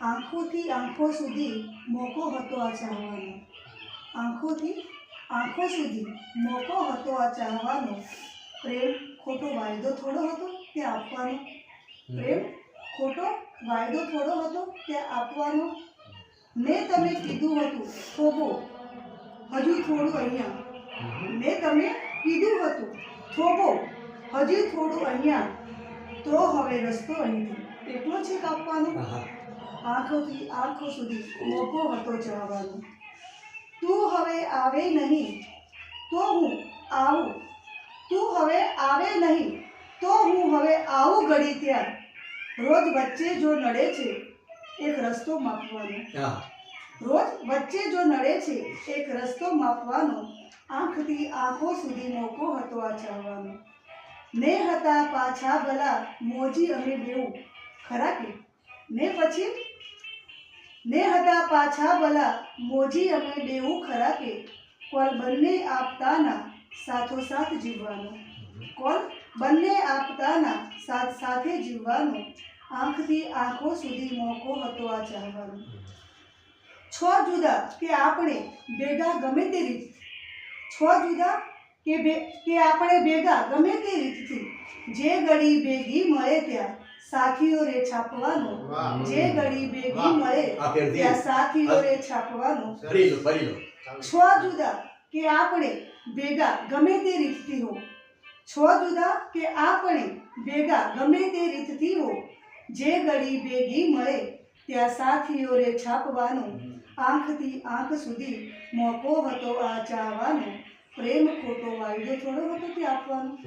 આંખોથી આંખો સુધી મોકો હતો આ ચાહવાનો. આંખોથી આંખો સુધી મોકો હતો આ ચાહવાનો. પ્રેમ ખોટો વાયદો થોડો હતો તે આપવાનો. પ્રેમ ખોટો વાયદો થોડો હતો તે આપવાનો. મેં તમે કીધું હતું થોભો હજુ થોડું અહીંયા. મેં તમે કીધું હતું, થોભો, હજી થોડું અહીંયા. તો હવે રસ્તો અહીંથી એટલો છે કાપવાનો? આંખોથી આંખો સુધી મોકો હતો જવાનો તું હવે આવે નહીં તો હું આવું. તું હવે આવે નહીં તો હું હવે આવું ઘડી ત્યાં. રોજ વચ્ચે જો નડે છે એક રસ્તો માપવાનો. રોજ વચ્ચે જો નડે છે એક રસ્તો માપવાનો. આંખથી આંખો સુધી મોકો હતો આ ચાહવાનો ને હતા પાછા ભલા મોજી અમે બેવું ખરા કે? ને પછી? ને હતા પાછા ભલા, મોજી અમે બેવું ખરા કે? કોલ બંને આપતાના સાથોસાથ જીવવાનો? કોલ બંને આપતાના સાથ સાથે જીવવાનો? આંખથી આંખો સુધી મોકો હતો આ ચાહવાનો. છ જુદા કે આપણે ભેગા ગમે તે રીત. છ જુદા કે કે આપણે ભેગા ગમે તે રીતથી. જે ગળી ભેગી મળે ત્યાં. સાથીઓ રે છાપવાનું જે ઘડી ભેગી મળે ત્યાં સાથીઓ રે છાપવાનો. છ જુદા કે આપણે ભેગા ગમે તે રીતથી હો. છ જુદા કે આપણે ભેગા ગમે તે રીતથી હો. જે ઘડી ભેગી મળે ત્યાં સાથીઓ રે છાપવાનું. આંખથી આંખ સુધી મોકો હતો આ ચાહવાનો પ્રેમ ખોટો વાયદો થોડો હતો તે આપવાનો.